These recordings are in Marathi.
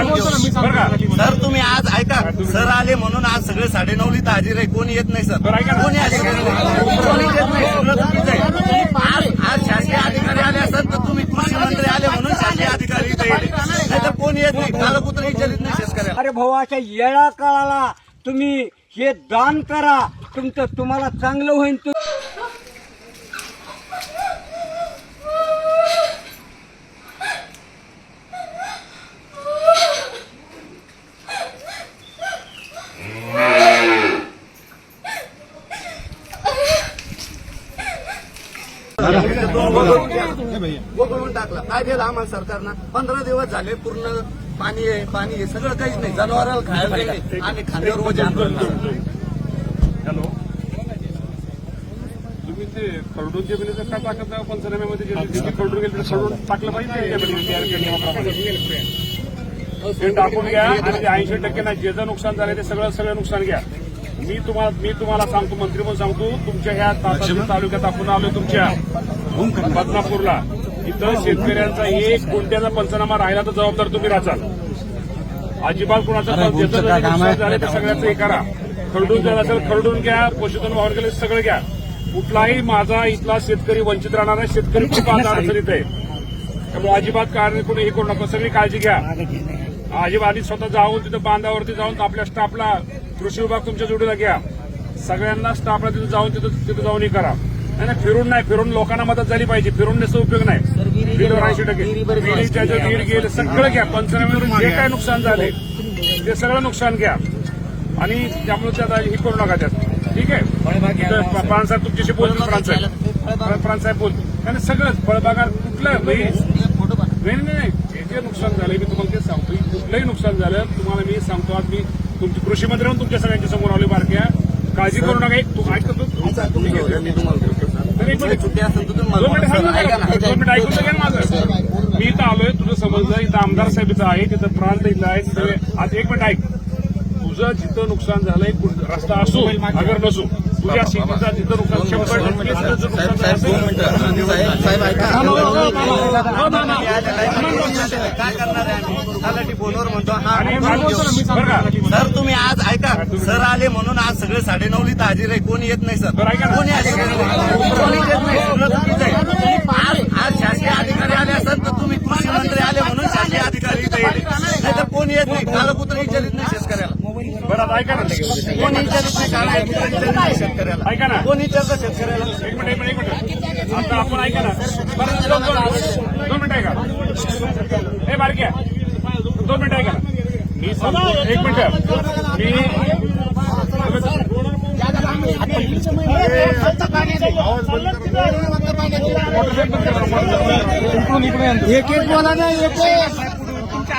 सर तुम्ही आज ऐका. सर आले म्हणून आज सगळे साडे नऊ लिहिता हजेर आहे. कोणी येत नाही सर. कोणी आज शासकीय अधिकारी आले असत तर तुम्ही कृषी मंत्री आले म्हणून शासकीय अधिकारी इथे येते नाही तर कोणी येत नाही काल कुत्र विचारित नाही शेतकऱ्या अरे भाऊ अशा येळा काळाला तुम्ही हे दान करा. तुमचं तुम्हाला चांगलं होईल तू. वगळून टाकला. काय दिला आम्हाला सरकारनं? पंधरा दिवस झाले पूर्ण पाणी आहे पाणी आहे सगळं काहीच नाही. जनावराला खायला नाही. आम्ही खांद्यावर वजन ते खरडून जे बिले काय टाकत नाही पंचनाम्यामध्ये जे जे खरडून गेले ते खरडून टाकलं पाहिजे. ते टाकून घ्या आणि ऐंशी टक्के नाही जे जे नुकसान झालं ते सगळं सगळं नुकसान घ्या. मी तुम्हाला मी तुम्हाला सांगतो मंत्री म्हणून सांगतो तुमच्या ह्या तासाच्या तालुक्यात आपण आलोय तुमच्या बदनापूरला इथं शेतकऱ्यांचा एक गुंठ्याचा पंचनामा राहिला तर जबाबदार तुम्ही राहाल अजिबात कुणाचं जरी झालं ते सगळ्याचं हे करा. खरडून झालं असेल खरडून घ्या पशुधन वाहन केलं सगळं घ्या. कुठलाही माझा इथला शेतकरी वंचित राहणार नाही. शेतकरी खूप आज अडचणीत आहे. त्यामुळे अजिबात कारण कोणी हे करू नका. सगळी काळजी घ्या. अजिबात स्वतः जाऊन तिथं बांधावरती जाऊन आपल्या स्टाफला कृषी विभाग तुमच्या जोडीला घ्या. सगळ्यांना स्टाफला तिथं जाऊन तिथं तिथं जाऊन हे करा. नाही फिरून नाही. फिरून लोकांना मदत झाली पाहिजे. फिरून नसतं उपयोग नाही. ऐंशी टक्के. सगळं घ्या. पंचनाम्यावरून जे काय नुकसान झाले ते सगळं नुकसान घ्या. आणि त्यामुळे त्यात हे करू नका त्यात. ठीक आहे. प्राणसाहेब तुमच्याशी बोलतो प्राणसाहेब प्राणसाहेब बोल आणि सगळंच फळबागा कुठलं नाही नाही नाही. जे जे नुकसान झालंय मी तुम्हाला तेच सांगतो. कुठलंही नुकसान झालं तुम्हाला मी सांगतो. आज मी तुमचे कृषी मंत्री म्हणून तुमच्या सगळ्यांच्या समोर आले बारक्या. काळजी करू नका. एक तू ऐकतो तू. मी ऐकून माझं. इथं आलोय तुझं समजलं. इथं आमदार साहेब इथं आहे तिथं प्रांत इथं आहे. तिथं आज एक मिनिट ऐक. तुझं जिथं नुकसान झालंय रस्ता असो अगर नसो तुझ्या शेतीचा जिथं नुकसान शंभर टक्के सर तुम्ही आज ऐका. सर आले म्हणून आज सगळे साडे नऊली तर हजीर आहे. कोणी येत नाही सर. कोणी हजीर नाही. कोणीच येत नाही. सगळं चुकीचं आहे. आज शासकीय अधिकारी आले असतात तर तुम्ही कृषी मंत्री आले म्हणून शासकीय अधिकारी इथे येते नाही तर कोणी येत नाही. कालकुत्र विचारित नाही शेतकऱ्याला. बरं आता ऐका ना कोणी विचारित शेतकऱ्याला? ऐका ना. कोणी विचारतं शेतकऱ्याला? एक मिनिट एक मिनिट एक मिनिट. आता आपण ऐका ना. बरं दोन दोन दोन मिनिट ऐका. हे बारक्या दोन मिनिट ऐका मी सांगतो एक मिनिट. मी एक एक बोला ना एक.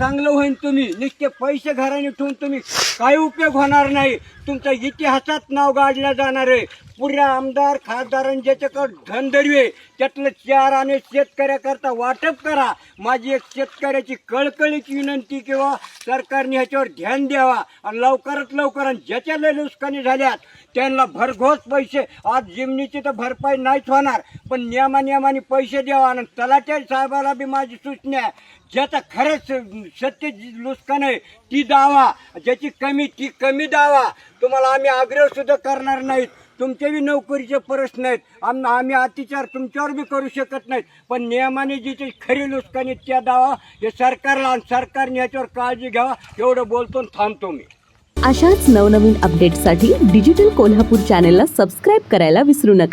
चांगलं होईन तुम्ही. नुसते पैसे घराने ठेवून तुम्ही काही उपयोग होणार नाही. तुमच्या इतिहासात नाव गाडलं जाणार आहे. पुऱ्या आमदार खासदारांनी ज्याच्याकडं धनदर्वी आहे त्यातलं चार आणि शेतकऱ्याकरता वाटप करा. माझी एक शेतकऱ्याची कळकळीची विनंती किंवा सरकारने ह्याच्यावर ध्यान द्यावा. आणि लवकरात लवकर आणि ज्याच्या लय नुकसानी झाल्यात त्यांना भरघोस पैसे. आज जिमनीची तर भरपाई नाहीच होणार पण नियमानियमाने पैसे द्यावा आणि तलाट्या साहेबाला बी माझी सूचना आहे. ज्याचा खरंच सत्य जी नुकसान आहे ती दावा. ज्याची कमी ती कमी दावा. तुम्हाला आम्ही आग्रह सुद्धा करणार नाहीत. तुमचे बी नोकरीचे प्रश्न आहेत. आम आम्ही अतिचार तुमच्यावर बी करू शकत नाहीत. पण नियमाने जिथे खरी नुकसानी त्या दावा हे सरकारला आणि सरकारने याच्यावर काळजी घ्यावा एवढं बोलतो आणि थांबतो मी. अशाच नवनवीन अपडेटसाठी डिजिटल कोल्हापूर चॅनेलला सबस्क्राईब करायला विसरू नका.